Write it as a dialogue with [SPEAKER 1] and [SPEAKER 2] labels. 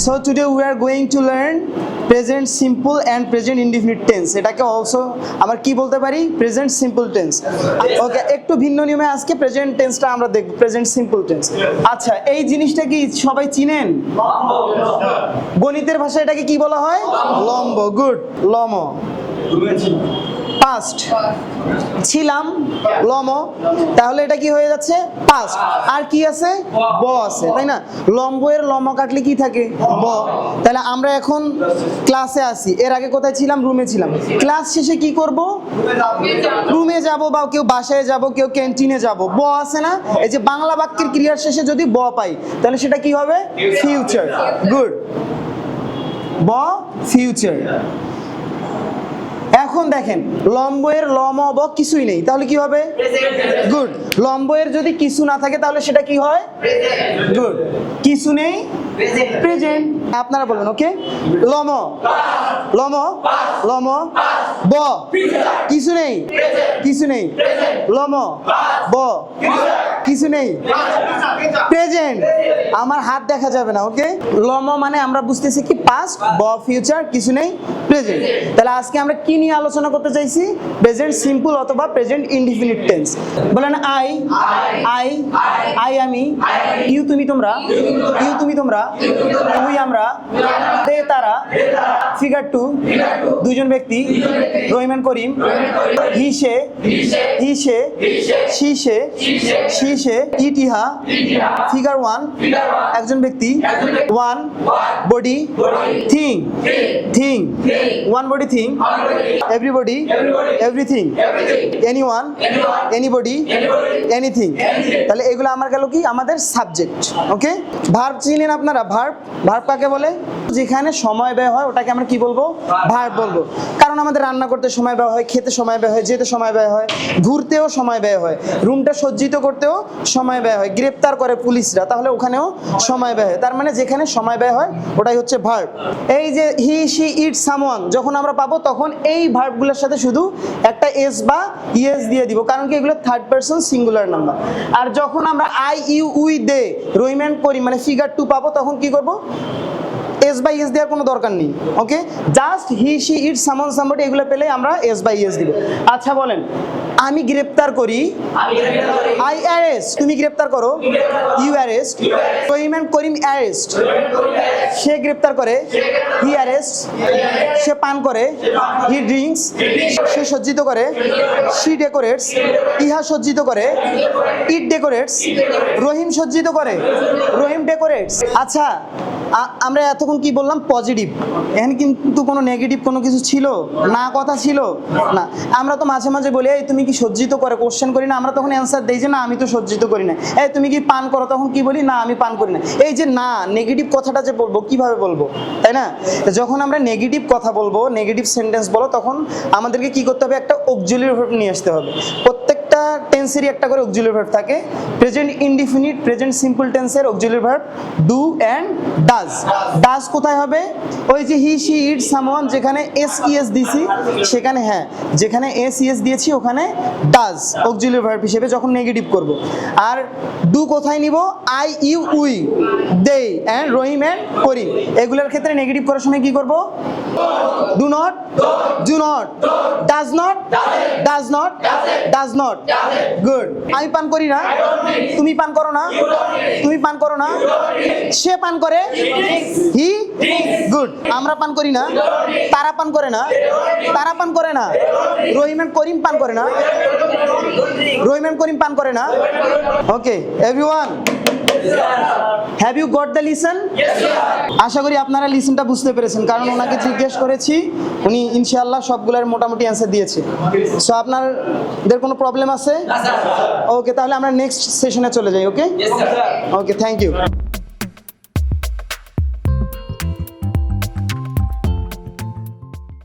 [SPEAKER 1] So today we are going to learn present simple and present indefinite tense. এটাকে also আমরা কি বলতে পারি? প্রেজেন্ট সিম্পল টেন্স ওকে একটু ভিন্ন নিয়মে আজকে প্রেজেন্ট টেন্সটা আমরা দেখব। প্রেজেন্ট সিম্পল টেন্স আচ্ছা এই জিনিসটা কি সবাই চিনেন? গণিতের ভাষায় এটাকে কি বলা হয়? লম্ব। গুড লম পাস্ট ছিলাম, লম। তাহলে এটা কি হয়ে যাচ্ছে? পাস্ট আর কি আছে? ব আছে, তাই না? লম্ব এর লম কাটলে কি থাকে? ব। তাহলে আমরা এখন ক্লাসে আসি এর আগে কোথায় ছিলাম? রুমে ছিলাম। ক্লাস শেষে কি করব? রুমে যাব বা কেউ বাসায় যাব, কেউ ক্যান্টিনে যাব। ব আছে না? এই যে বাংলা বাক্যের ক্রিয়ার শেষে যদি ব পাই, তাহলে সেটা কি হবে? ফিউচার গুড ব ফিউচার এখন দেখেন লম্বয়ের লম ব কিছুই নেই, তাহলে কি হবে? গুড লম্বয়ের যদি কিছু না থাকে, তাহলে সেটা কি হয়? গুড কিছু নেই? প্রেজেন্ট আপনারা বলবেন ওকে লম লম লম ব। কিছু নেই। কিছু নেই। লম। ব। কিছু নেই। প্রেজেন্ট। আমার হাত দেখা যাবে না, ওকে? লম মানে আমরা বুঝতেছি কি পাস্ট ব ফিউচার কিছু নেই প্রেজেন্ট তাহলে আজকে আমরা কি নিয়ে আলোচনা করতে চাইছি? প্রেজেন্ট সিম্পল অথবা প্রেজেন্ট ইনডিফিনিট টেন্স বলেন আই আই আই আমি ইউ তুমি, তোমরা ইউ তুমি, তোমরা তুই আমরা দে তারা ফিগার টু দুজন ব্যক্তি, রহিমান করিম, হি সে হি সে সি সে সি সে ইটিহা ফিগার ওয়ান, একজন ব্যক্তি, one body thing thing, one body thing, everybody, everything any one anybody, anything. তাহলে এগুলো আমার গেল কি? আমাদের সাবজেক্ট, ওকে? ভার্ব চিনেন আপনারা? ভার্ব ভার্ব কাকে বলে? যেখানে সময় ব্যয় হয়, ওটাকে আমরা কি বলব? ভার্ব বলব। কারণ আমাদের রান্না করতে সময় ব্যয় হয়, খেতে সময় ব্যয় হয়, যেতে সময় ব্যয় হয়, ঘুরতেও সময় ব্যয় হয়, রুমটা সজ্জিত করতেও সময় ব্যয় হয়, গ্রেপ্তার করে পুলিশরা, তাহলে ওখানেও সময় ব্যয় হয়। তার মানে যেখানে সময় ব্যয় হয়, ওটাই হচ্ছে ভার্ব এই যে হি, শি, ইট, সামওয়ান, যখন আমরা পাবো, তখন এই ভার্বগুলোর সাথে শুধু একটা এস বা ইএস দিয়ে দিব, কারণ কি এগুলো থার্ড পারসন সিঙ্গুলার নাম্বার আর যখন আমরা আই, ইউ, উই, দে, রইম্যান করি মানে ফিগার টু পাবো, তখন কি করব? এস বাই এস দেওয়ার কোনো দরকার নেই ওকে জাস্ট হি শি ইট সামন সামবডি এগুলো পেলে আমরা এস বাই এস দিব। আচ্ছা বলেন আমি গ্রেপ্তার করি আই অ্যারেস্ট তুমি গ্রেপ্তার করো। You arrest Rahiman Karim arrest সে গ্রেপ্তার করে। হি অ্যারেস্ট সে পান করে। হি ড্রিঙ্কস সে সজ্জিত করে। শি ডেকোরেটস ইহা সজ্জিত করে। ইট ডেকোরেটস রহিম সজ্জিত করে। রহিম ডেকোরেটস আচ্ছা আমরা এতক্ষণ কি বললাম? পজিটিভ এখানে কিন্তু কোনো নেগেটিভ কোনো কিছু ছিল? না কথা ছিল? না। আমরা তো মাঝে মাঝে বলি, এই তুমি কি সজ্জিত করে কোশ্চেন করি না? আমরা তখন অ্যান্সার দিই যে, না, আমি তো সজ্জিত করি না। এই, তুমি কি পান করো? তখন কি বলি, না, আমি পান করি না। এই যে, না নেগেটিভ কথাটা যে বলব, কীভাবে বলব? তাই না? যখন আমরা নেগেটিভ কথা বলব নেগেটিভ সেন্টেন্স বলো, তখন আমাদেরকে কি করতে হবে? একটা ভার্ব নিয়ে আসতে হবে। টেন্সেরই একটা করে অক্সিলিয়ারি ভার্ব থাকে। প্রেজেন্ট ইনডিফিনিট প্রেজেন্ট সিম্পল টেন্সের auxiliary verb do and does does কোথায় হবে? ওই যে হি শি ইট সামওয়ান যেখানে এস ইএস দিছি, সেখানে হ্যাঁ যেখানে এস ইএস দিয়েছি, ওখানে ডাজ অক্সিলিয়ারি ভার্ব হিসেবে যখন নেগেটিভ করব। আর ডু কোথায় নিব? I you we they and Rahim and Karim. এগুলোর ক্ষেত্রে নেগেটিভ করার সময় কি করব? Do not do not does not does not does not good আমি পান করি না। তুমি পান করো না। তুমি পান করো না। সে পান করে। হি গুড আমরা পান করি না। তারা পান করে না। তারা পান করে না। রহিমান করিম পান করে না। রহিমান করিম পান করে না। Okay everyone have you got the lesson আশা করি আপনারা লিসনটা বুঝতে পেরেছেন কারণ ওনাকে জিজ্ঞেস করেছি উনি ইনশাআল্লাহ সবগুলোর মোটামুটি অ্যান্সার দিয়েছে। সো আপনারদের কোনো প্রবলেম আছে? ওকে তাহলে আমরা নেক্সট সেশনে চলে যাই ওকে ওকে থ্যাংক ইউ